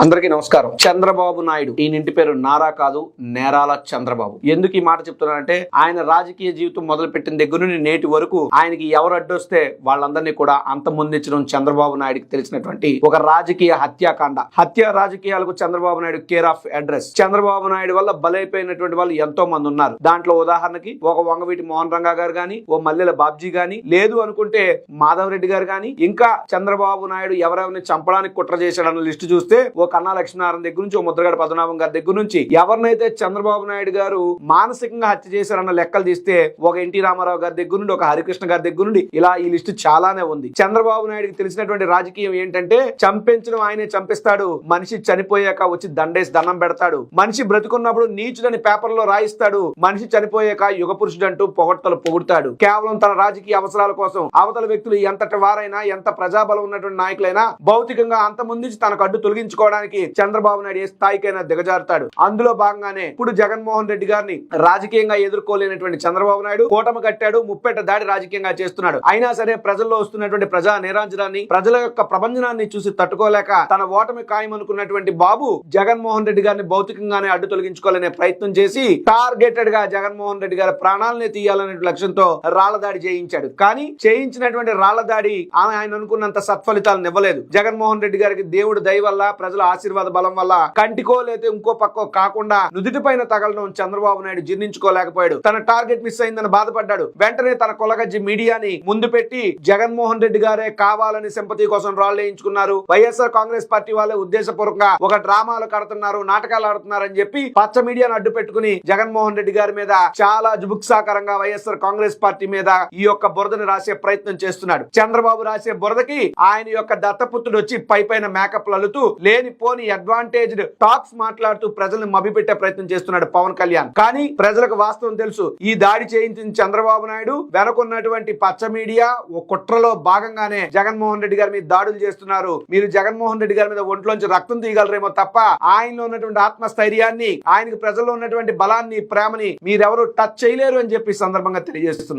అందరికీ నమస్కారం. చంద్రబాబు నాయుడు. ఈ ఇంటి పేరు నారా కాదు నేరాల చంద్రబాబు. ఎందుకు ఈ మాట చెప్తున్నానంటే ఆయన రాజకీయ జీవితం మొదలు పెట్టిన దగ్గర నుండి నేటి వరకు ఆయనకి ఎవరు అడ్డొస్తే వాళ్ళందరినీ కూడా అంతమొందించడం చంద్రబాబు నాయుడుకి తెలిసినటువంటి ఒక రాజకీయ హత్యాకాండ. హత్య రాజకీయాలకు Chandrababu Naidu care of address. Chandrababu Naidu వల్ల బలైపోయినటువంటి వాళ్ళు ఎంతో మంది ఉన్నారు. దాంట్లో ఉదాహరణకి ఒక వంగవీటి మోహన్ రంగా గారు గాని ఓ మల్లెల బాబ్జీ గాని లేదు అనుకుంటే మాధవరెడ్డి గారు గాని ఇంకా చంద్రబాబు నాయుడు ఎవరెవరిని చంపడానికి కుట్ర చేశాడన్న లిస్టు చూస్తే ఓ కన్నా లక్ష్మీనారాయణ దగ్గర నుంచి ఓ ముద్రగడ పద్మనాభం గారి దగ్గర నుంచి ఎవరినైతే చంద్రబాబు నాయుడు గారు మానసికంగా హత్య చేశారన్న లెక్కలు తీస్తే ఒక ఎన్టీ రామారావు గారి దగ్గర నుండి ఒక హరికృష్ణ గారి దగ్గర నుండి ఇలా ఈ లిస్టు చాలానే ఉంది. చంద్రబాబు నాయుడుకి తెలిసినటువంటి రాజకీయం ఏంటంటే చంపించడం ఆయనే చంపిస్తాడు మనిషి చనిపోయాక వచ్చి దండేసి దండం పెడతాడు మనిషి బ్రతుకున్నప్పుడు నీచుడని పేపర్లో రాయిస్తాడు మనిషి చనిపోయాక యుగ పురుషుడు అంటూ పొగడ్తలు పొగుడతాడు. కేవలం తన రాజకీయ అవసరాల కోసం అవతల వ్యక్తులు ఎంతటి వారైనా ఎంత ప్రజాబలం ఉన్నటువంటి నాయకులైనా భౌతికంగా అంత ముందుంచి తన తనకు అడ్డు తొలగించుకోవడానికి చంద్రబాబు నాయుడు ఏ స్థాయికైనా దిగజారుతాడు. అందులో భాగంగానే ఇప్పుడు జగన్మోహన్ రెడ్డి గారిని రాజకీయంగా ఎదుర్కోలేనటువంటి చంద్రబాబు నాయుడు కూటమి కట్టాడు ముప్పెట దాడి రాజకీయంగా చేస్తున్నాడు. అయినా సరే ప్రజల్లో వస్తున్నటువంటి ప్రజా నిరాంజనాన్ని ప్రజల యొక్క ప్రపంచనాన్ని చూసి తట్టుకోలేక తన ఓటమి ఖాయమనుకున్నటువంటి బాబు జగన్మోహన్ రెడ్డి గారిని భౌతికంగానే అడ్డు తొలగించుకోవాలనే ప్రయత్నం చేసి టార్గెటెడ్గా జగన్మోహన్ రెడ్డి గారి ప్రాణాలనే తీయాలనే లక్ష్యంతో రాళ్ళ దాడి చేయించాడు. కానీ చేయించినటువంటి రాళ్ళ దాడి ఆయన అనుకున్నంత సత్ఫలితాలను ఇవ్వలేదు జగన్మోహన్ రెడ్డి గారికి దేవుడు దయ వల్ల ప్రజల ఆశీర్వాద బలం వల్ల కంటికో లేతే ఇంకో పక్కో కాకుండా నుదుటిపైన తగలడం చంద్రబాబు నాయుడు జీర్ణించుకోలేకపోయాడు. తన టార్గెట్ మిస్ అయిందని బాధపడ్డాడు. వెంటనే తన కొలగజ్జి మీడియాని ముందు పెట్టి జగన్మోహన్ రెడ్డి గారే కావాలని సింపతి కోసం రాళ్ళు వేయించుకున్నారు. వైఎస్ఆర్ కాంగ్రెస్ పార్టీ వాళ్ళే ఉద్దేశపూర్వకంగా ఒక డ్రామాలు కడుతున్నారు నాటకాలు ఆడుతున్నారు అని చెప్పి పచ్చ మీడియాను అడ్డు పెట్టుకుని జగన్మోహన్ రెడ్డి గారి మీద చాలా జుబుక్సాకరంగా వైఎస్ఆర్ కాంగ్రెస్ పార్టీ మీద ఈ యొక్క బురదని రాసే ప్రయత్నం చేస్తున్నాడు. చంద్రబాబు రాసే బురదకి ఆయన యొక్క దత్తపుత్రుడు వచ్చి పై పైన మేకప్ అలుతూ లేని పోని అడ్వాంటేజ్ టాక్స్ మాట్లాడుతూ ప్రజలను మభ్యపెట్టే ప్రయత్నం చేస్తున్నాడు పవన్ కళ్యాణ్. కానీ ప్రజలకు వాస్తవం తెలుసు ఈ దాడి చేయించిన చంద్రబాబు నాయుడు వెనకున్నటువంటి పచ్చ మీడియా ఓ కుట్రలో భాగంగానే జగన్మోహన్ రెడ్డి గారి మీద దాడులు చేస్తున్నారు. మీరు జగన్మోహన్ రెడ్డి గారి మీద ఒంట్లోంచి రక్తం తీయగలరేమో తప్ప ఆయనలో ఉన్నటువంటి ఆత్మస్థైర్యాన్ని ఆయనకు ప్రజల్లో ఉన్నటువంటి బలాన్ని ప్రేమని మీరెవరు టచ్ చేయలేరు అని చెప్పి సందర్భంగా తెలియజేస్తున్నారు